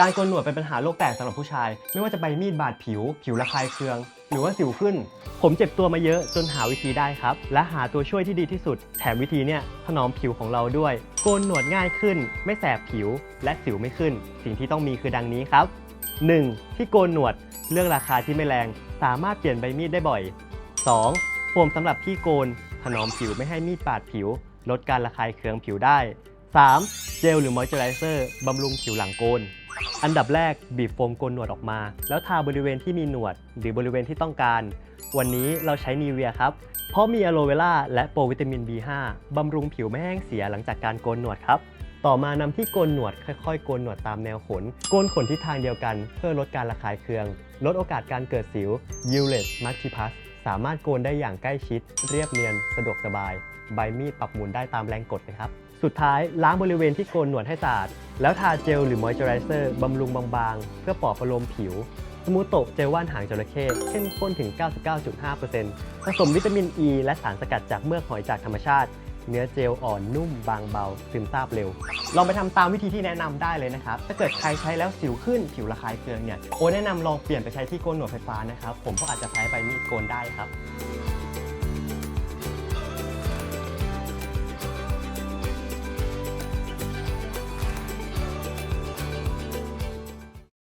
การโกนหนวดเป็นปัญหาโลกแตกสำหรับผู้ชาย ไม่ว่าจะใบมีดบาดผิว ผิวระคายเคือง หรือว่าสิวขึ้น ผมเจ็บตัวมาเยอะจนหาวิธีได้ครับ และหาตัวช่วยที่ดีที่สุด แถมวิธีเนี่ยถนอมผิวของเราด้วย โกนหนวดง่ายขึ้น ไม่แสบผิว และสิวไม่ขึ้น สิ่งที่ต้องมีคือดังนี้ครับ 1. ที่โกนหนวดเรื่องราคาที่ไม่แรง สามารถเปลี่ยนใบมีดได้บ่อย 2. โฟมสำหรับที่โกนถนอมผิวไม่ให้มีดบาดผิว ลดการระคายเคืองผิวได้ 3. เจลหรือมอยเจอไรเซอร์บำรุงผิวหลังโกน อันดับแรกบีบโฟมโกนหนวดออกมา แล้วทาบริเวณที่มีหนวด หรือบริเวณที่ต้องการ วันนี้เราใช้นีเวียครับ เพราะมีอะโลเวล่าและโปรวิตามิน B5 บำรุงผิวไม่แห้งเสียหลังจากการโกนหนวดครับ ต่อมานำที่โกนหนวดค่อยๆ โกนหนวดตามแนวขน โกนขนทิศทางเดียวกัน เพื่อลดการระคายเคือง ลดโอกาสการเกิดสิว u l e t m a x i p u s สามารถโกนได้อย่างใกล้ชิด เรียบเนียน สะดวกสบาย ใบมีดปรับหมุนได้ตามแรงกดนะครับ สุดท้ายล้างบริเวณที่โกนหนวดให้สะอาด แล้วทาเจลหรือมอยเจอไรเซอร์บำรุงบางๆ เพื่อปลอบประโลมผิว สมูโตะเจลว่านหางจระเข้เข้มข้นถึง 99.5%ผสมวิตามินอ e ีและสารสกัดจากเมือกหอยจากธรรมชาติ เนื้อเจลอ่อนนุ่มบางเบา ซึมซาบเร็ว ลองไปทำตามวิธีที่แนะนำได้เลยนะครับ ถ้าเกิดใครใช้แล้วสิวขึ้นผิวระคายเคืองเนี่ยโอแนะนำลองเปลี่ยนไปใช้ที่โกนหนวดไฟฟ้านะครับผมก็อาจจะแพ้ใบมีดโกนได้ครับ